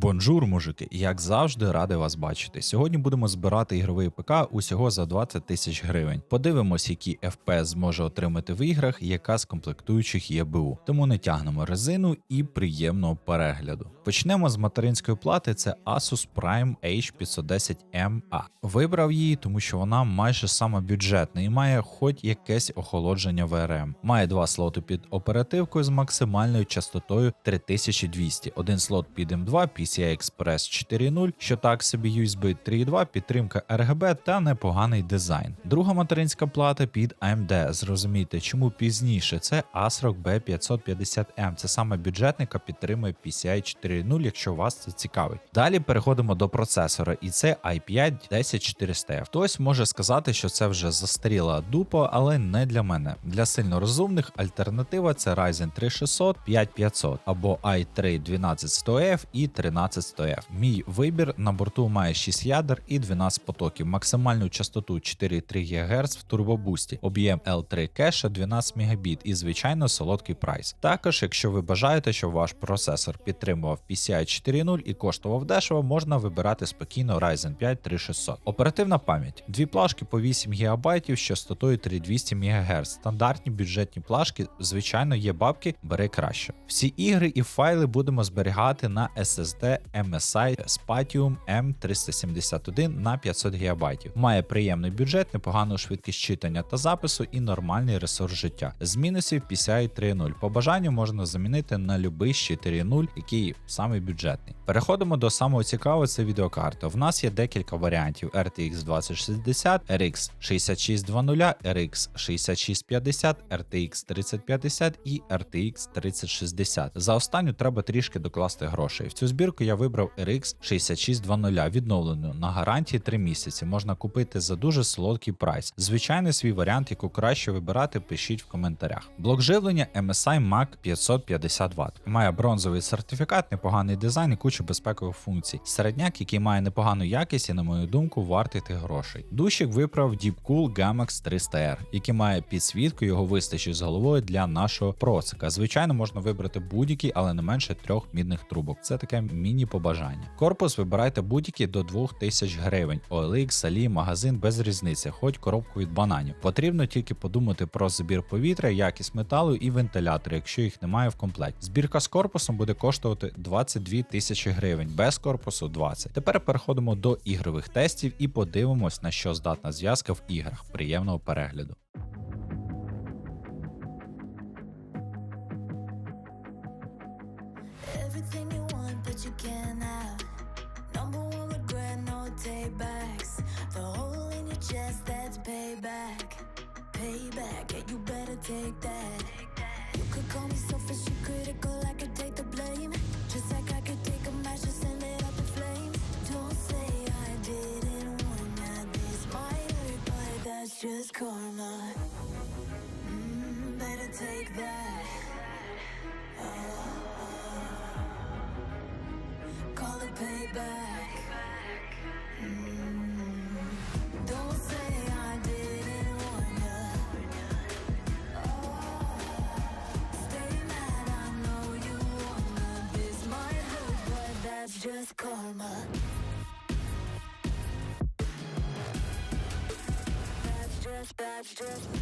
Бонжур, мужики, як завжди, радий вас бачити. Сьогодні будемо збирати ігровий ПК усього за 20 тисяч гривень. Подивимось, які FPS зможе отримати в іграх, яка з комплектуючих є БУ. Тому не тягнемо резину і приємного перегляду. Почнемо з материнської плати. Це Asus Prime H510MA. Вибрав її, тому що вона майже сама бюджетна і має хоч якесь охолодження VRM. Має два слоти під оперативкою з максимальною частотою 3200, один слот під M2, PCI Express 4.0, що так собі USB 3.2, підтримка RGB та непоганий дизайн. Друга материнська плата під AMD. Зрозумійте, чому пізніше це ASRock B550M. Це саме бюджетник, яка підтримує PCI 4.0, якщо вас це цікавить. Далі переходимо до процесора, і це i5 10400F. Хтось може сказати, що це вже застаріла дупа, але не для мене. Для сильно розумних альтернатива це Ryzen 3600 5500 або i3 12100F і 13100F. Мій вибір на борту має 6 ядер і 12 потоків, максимальну частоту 4,3 ГГц в турбобусті, об'єм L3 кеша 12 Мбіт і звичайно солодкий прайс. Також, якщо ви бажаєте, щоб ваш процесор підтримував PCI 4.0 і коштував дешево, можна вибирати спокійно Ryzen 5 3600. Оперативна пам'ять. Дві плашки по 8 ГБ з частотою 3200 МГц. Стандартні бюджетні плашки, звичайно, є бабки, бери краще. Всі ігри і файли будемо зберігати на SSD MSI Spatium M371 на 500 ГБ. Має приємний бюджет, непогану швидкість читання та запису і нормальний ресурс життя. З мінусів PCI 3.0. По бажанню можна замінити на любий з 4.0, який самий бюджетний. Переходимо до самого цікавого, це відеокарта. В нас є декілька варіантів RTX 2060, RX 6620, RX 6650, RTX 3050 і RTX 3060. За останню треба трішки докласти грошей. В цю збірку я вибрав RX 6620 відновлену на гарантії 3 місяці. Можна купити за дуже солодкий прайс. Звичайний свій варіант, яку краще вибирати, пишіть в коментарях. Блок живлення MSI Mac 550 Вт. Має бронзовий сертифікат, непоганий дизайн і кучу безпекових функцій. Середняк, який має непогану якість і, на мою думку, вартий грошей. Душик виправ Deepcool Gamax 300R, який має підсвітку, його вистачить з головою для нашого процика. Звичайно, можна вибрати будь-який, але не менше трьох мідних трубок. Це таке міні-побажання. Корпус вибирайте будь-який до 2000 гривень. OLX, Салі, магазин без різниці, хоч коробку від бананів. Потрібно тільки подумати про збір повітря, якість металу і вентилятори, якщо їх немає в комплекті. Збірка з корпусом буде коштувати 22 тисячі гривень, без корпусу 20. Тепер переходимо до ігрових тестів і подивимось, на що здатна зв'язка в іграх. Приємного перегляду. Take that. You could call me selfish and critical, I could take the blame. Just like I could take a match and send it up in flames. Don't say I didn't warn ya. This might hurt, but that's just karma. Mm, better take that. call it payback. Mm. Just,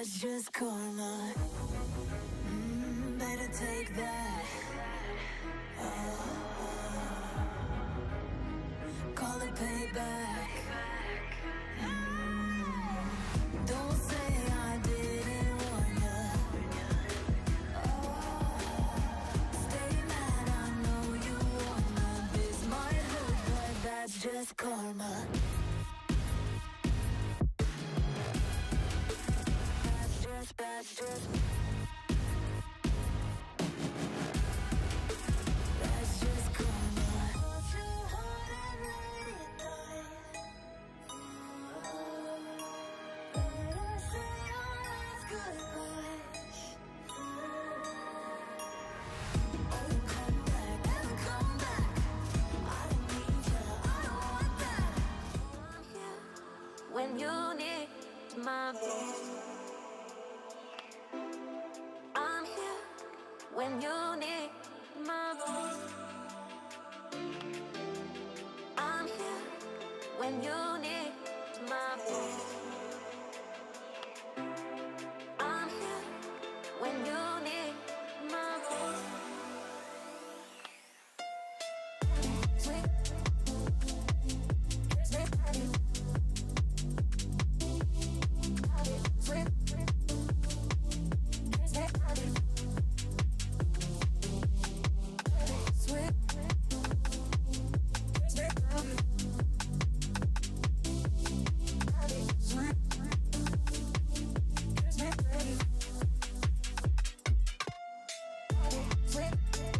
That's just karma. Mm, better take that. call it payback. Mm. Don't say I didn't warn ya. Stay mad, I know you wanna. This might hurt, but that's just karma. That's just when you need my voice. I'm here when you need. friend.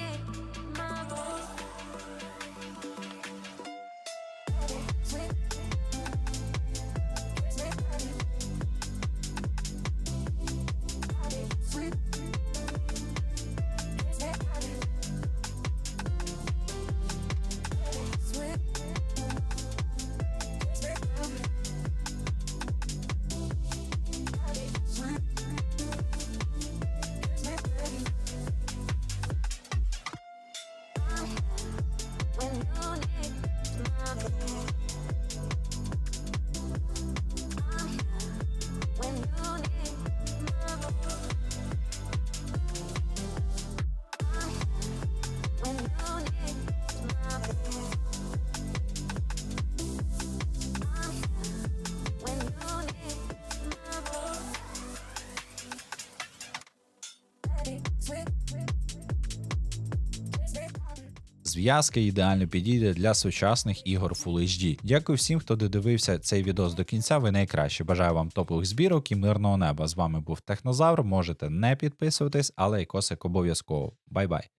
Зв'язка ідеально підійде для сучасних ігор Full HD. Дякую всім, хто додивився цей відос до кінця. Ви найкраще. Бажаю вам топових збірок і мирного неба. З вами був Технозавр. Можете не підписуватись, але і косик обов'язково. Бай-бай.